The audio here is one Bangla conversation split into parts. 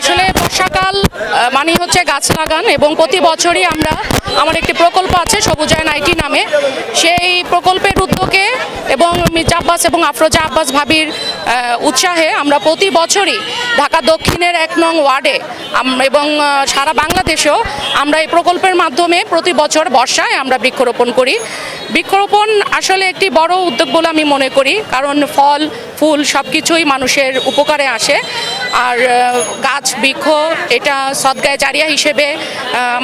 আসলে বর্ষাকাল মানে হচ্ছে গাছ লাগান এবং প্রতি বছরই আমরা, আমার একটি প্রকল্প আছে সবুজায়ন আইটি নামে। সেই প্রকল্পের উদ্যোগে এবং মির্জা আব্বাস এবং আফরোজা আব্বাস ভাবির উৎসাহে আমরা প্রতি বছরই ঢাকা দক্ষিণের এক নং ওয়ার্ডে এবং সারা বাংলাদেশেও আমরা এই প্রকল্পের মাধ্যমে প্রতি বছর বর্ষায় আমরা বৃক্ষরোপণ করি। বৃক্ষরোপণ আসলে একটি বড় উদ্যোগ বলে আমি মনে করি, কারণ ফল, ফুল সব কিছুই মানুষের উপকারে আসে। আর গাছ, বৃক্ষ, এটা সদগায় জারিয়া হিসেবে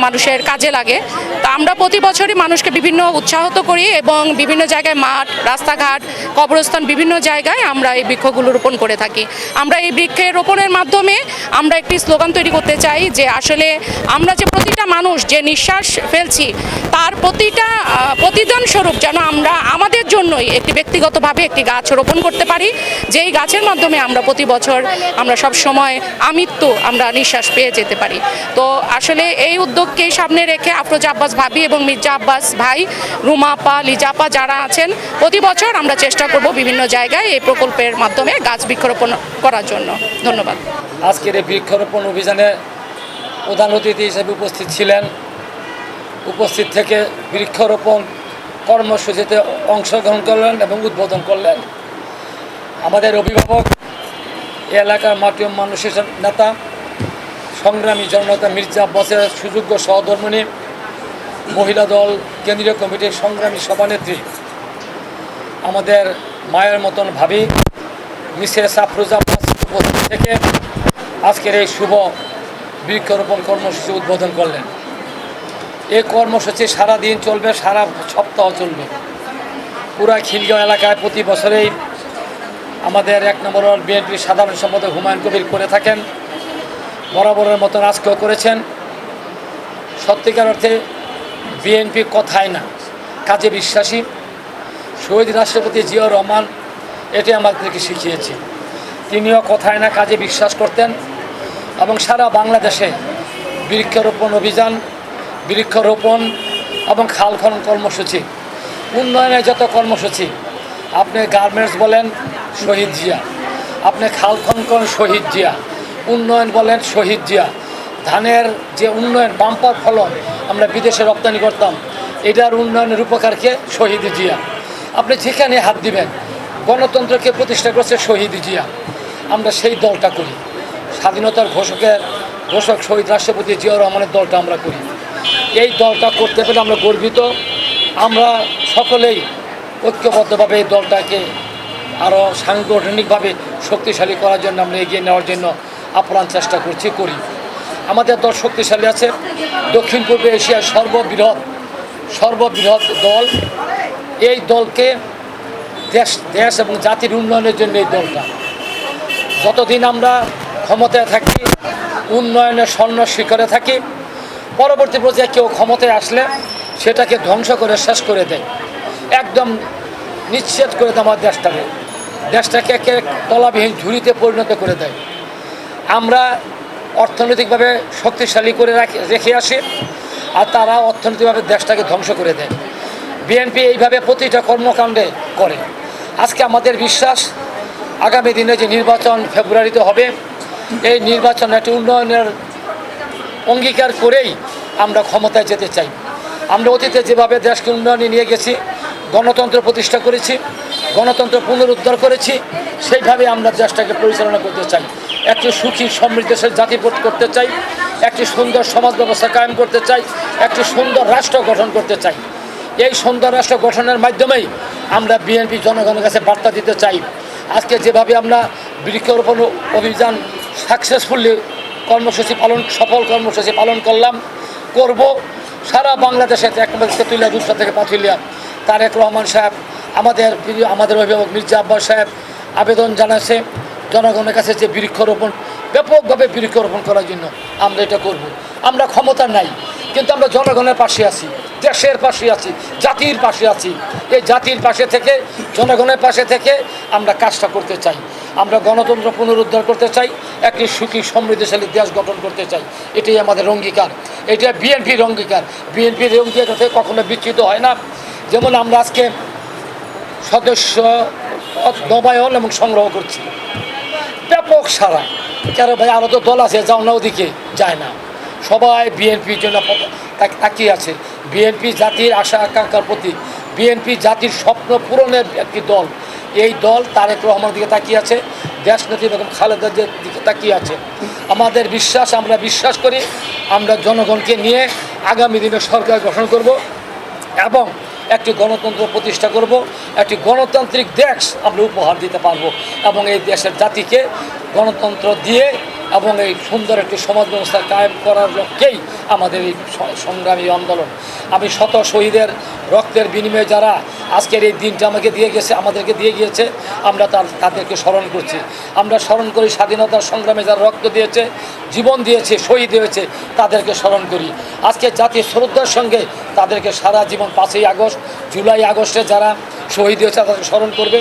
মানুষের কাজে লাগে। তা আমরা প্রতি বছরই মানুষকে বিভিন্ন উৎসাহত করি এবং বিভিন্ন জায়গায় মাঠ, রাস্তাঘাট, কবরস্থান বিভিন্ন জায়গায় আমরা এই বৃক্ষগুলো রোপণ করে থাকি। আমরা এই বৃক্ষের রোপণের মাধ্যমে আমরা একটি স্লোগান তৈরি করতে চাই যে আসলে আমরা যে প্রতিটা মানুষ যে নিঃশ্বাস ফেলছি, তার প্রতিটা প্রতিদান স্বরূপ যেন আমরা আমাদের জন্যই একটি ব্যক্তিগতভাবে একটি গাছ রোপণ করতে পারি। যেই গাছের মাধ্যমে আমরা প্রতি বছর আমরা সব সময় আমৃত্যু, আমরা নিঃশ্বাস পেয়ে যেতে পারি। তো আসলে এই উদ্যোগকে সামনে রেখে আফরোজা আব্বাস ভাবি এবং মির্জা আব্বাস ভাই, রুমা আপা, লিজা যারা আছেন, প্রতি বছর আমরা চেষ্টা করব বিভিন্ন জায়গায় এই প্রকল্পের মাধ্যমে গাছ বৃক্ষরোপণ করার জন্য। ধন্যবাদ। আজকের এই বৃক্ষরোপণ অভিযানে প্রধান অতিথি হিসেবে উপস্থিত ছিলেন। উপস্থিত থেকে বৃক্ষরোপণ কর্মসূচিতে অংশগ্রহণ করলেন এবং উদ্বোধন করলেন। আমাদের অভিভাবক, এলাকার মাটি মানুষের নেতা, সংগ্রামী জননেতা মির্জা আব্বাসের সুযোগ্য সহধর্মিনী, মহিলা দল, কেন্দ্রীয় কমিটির সংগ্রামী সভানেত্রী, আমাদের মায়ের মতন ভাবি মিসেস আফরোজা উপস্থিত থেকে আজকের এই শুভ বৃক্ষরোপণ কর্মসূচি উদ্বোধন করলেন। এই কর্মসূচি সারা দিন চলবে, সারা সপ্তাহ চলবে। পুরা খিলগাঁও এলাকায় প্রতি বছরেই আমাদের এক নম্বর বিএনপির সাধারণ সম্পাদক হুমায়ুন কবির করে থাকেন। বরাবরের মতন আজকেও করেছেন। সত্যিকার অর্থে বিএনপি কথায় না, কাজে বিশ্বাসী। শহীদ রাষ্ট্রপতি জিয়াউর রহমান এটি আমাদেরকে শিখিয়েছে। তিনিও কথায় না কাজে বিশ্বাস করতেন এবং সারা বাংলাদেশে বৃক্ষরোপণ অভিযান, বৃক্ষরোপণ এবং খাল খনন কর্মসূচি, উন্নয়নের যত কর্মসূচি, আপনি গার্মেন্টস বলেন শহীদ জিয়া, আপনি খাল খনন করেন শহীদ জিয়া, উন্নয়ন বলেন শহীদ জিয়া, ধানের যে উন্নয়ন, বাম্পার ফলন আমরা বিদেশে রপ্তানি করতাম, এটার উন্নয়নের উপকারকে শহীদ জিয়া। আপনি যেখানে হাত দিবেন গণতন্ত্রকে প্রতিষ্ঠা করছে শহীদ জিয়া। আমরা সেই দলটা করি। স্বাধীনতার ঘোষকের ঘোষক শহীদ রাষ্ট্রপতি জিয়াউর রহমানের দলটা আমরা করি। এই দলটা করতে পেরে আমরা গর্বিত। আমরা সকলেই ঐক্যবদ্ধভাবে এই দলটাকে আরও সাংগঠনিকভাবে শক্তিশালী করার জন্য আমরা এগিয়ে নেওয়ার জন্য আপ্রাণ চেষ্টা করছি, করি। আমাদের দল শক্তিশালী আছে। দক্ষিণ পূর্ব এশিয়ার সর্ববৃহৎ সর্ববৃহৎ দল। এই দলকে দেশ দেশ এবং জাতির উন্নয়নের জন্য এই দলটা। যতদিন আমরা ক্ষমতায় থাকি উন্নয়নের স্বর্ণ শিখরে থাকি, পরবর্তী পর্যায়ে কেউ ক্ষমতায় আসলে সেটাকে ধ্বংস করে শেষ করে দেয়। একদম নিচ্ছেদ করে দেয় আমার দেশটাকে। দেশটাকে একে তলাবিহীন ঝুড়িতে পরিণত করে দেয়। আমরা অর্থনৈতিকভাবে শক্তিশালী করে রাখি, রেখে আসি আর তারা অর্থনৈতিকভাবে দেশটাকে ধ্বংস করে দেয়। বিএনপি এইভাবে প্রতিটা কর্মকাণ্ডে করে। আজকে আমাদের বিশ্বাস, আগামী দিনে যে নির্বাচন ফেব্রুয়ারিতে হবে, এই নির্বাচন একটি উন্নয়নের অঙ্গীকার করেই আমরা ক্ষমতায় যেতে চাই। আমরা অতীতে যেভাবে দেশকে উন্নয়নে নিয়ে গেছি, গণতন্ত্র প্রতিষ্ঠা করেছি, গণতন্ত্র পুনরুদ্ধার করেছি, সেইভাবে আমরা দেশটাকে পরিচালনা করতে চাই। একটি সুখী সমৃদ্ধশীল জাতি করতে চাই, একটি সুন্দর সমাজ ব্যবস্থা কায়েম করতে চাই, একটি সুন্দর রাষ্ট্র গঠন করতে চাই। এই সুন্দর রাষ্ট্র গঠনের মাধ্যমেই আমরা বিএনপি জনগণের কাছে বার্তা দিতে চাই। আজকে যেভাবে আমরা বৃক্ষরোপণ অভিযান সাকসেসফুলি কর্মসূচি পালন, সফল কর্মসূচি পালন করলাম, করব। সারা বাংলাদেশে একমাত্র তেতুলিয়া দুসরা থেকে পাথুলিয়া তারেক রহমান সাহেব, আমাদের আমাদের অভিভাবক মির্জা আব্বাস সাহেব আবেদন জানাচ্ছে জনগণের কাছে যে বৃক্ষরোপণ, ব্যাপকভাবে বৃক্ষরোপণ করার জন্য আমরা এটা করব। আমরা ক্ষমতা নাই। কিন্তু আমরা জনগণের পাশে আছি, দেশের পাশে আছি, জাতির পাশে আছি। এই জাতির পাশে থেকে, জনগণের পাশে থেকে আমরা কাজটা করতে চাই। আমরা গণতন্ত্র পুনরুদ্ধার করতে চাই, একটি সুখী, সমৃদ্ধশালী দেশ গঠন করতে চাই। এটাই আমাদের অঙ্গীকার। এটা বিএনপির অঙ্গীকার। বিএনপির অঙ্গীকার থেকে কখনো বিচ্ছিত হয় না। যেমন আমরা আজকে সদস্য নবায়ন এবং সংগ্রহ করছি। ব্যাপক সারা কেন ভাই আরও তো দল আছে, যাও না ওদিকে, যায় না। সবাই বিএনপির জন্য তাকিয়ে আছে। বিএনপি জাতির আশা আকাঙ্ক্ষার প্রতি বিএনপি জাতির স্বপ্ন পূরণের একটি দল। এই দল তারেক রহমানের দিকে তাকিয়ে আছে। দেশনেত্রী বেগম খালেদার দিকে তাকিয়ে আছে। আমাদের বিশ্বাস, আমরা বিশ্বাস করি। আমরা জনগণকে নিয়ে আগামী দিনে সরকার গঠন করব এবং একটি গণতন্ত্র প্রতিষ্ঠা করব। একটি গণতান্ত্রিক দেশ আমরা উপহার দিতে পারব এবং এই দেশের জাতিকে গণতন্ত্র দিয়ে এবং এই সুন্দর একটি সমাজ ব্যবস্থা কায়েম করার লক্ষ্যেই আমাদের এই সংগ্রামী আন্দোলন। আমি শত শহীদের রক্তের বিনিময়ে যারা আজকের এই দিনটা আমাকে দিয়ে গেছে, আমাদেরকে দিয়ে গিয়েছে, আমরা তার, তাদেরকে স্মরণ করছি। আমরা স্মরণ করি স্বাধীনতার সংগ্রামে যারা রক্ত দিয়েছে, জীবন দিয়েছে, শহীদ হয়েছে, তাদেরকে স্মরণ করি। আজকে জাতীয় শ্রদ্ধার সঙ্গে তাদেরকে সারা জীবন পাঁচই আগস্ট, জুলাই আগস্টে যারা শহীদ হয়েছে, তাদেরকে স্মরণ করবে।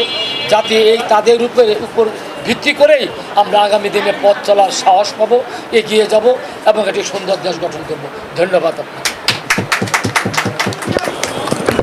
জাতি এই তাদের উপরে, উপর ভিত্তি করেই আমরা আগামী দিনে পথ চলার সাহস পাবো, এগিয়ে যাব এবং একটি সুন্দর দেশ গঠন করব। ধন্যবাদ আপনাকে।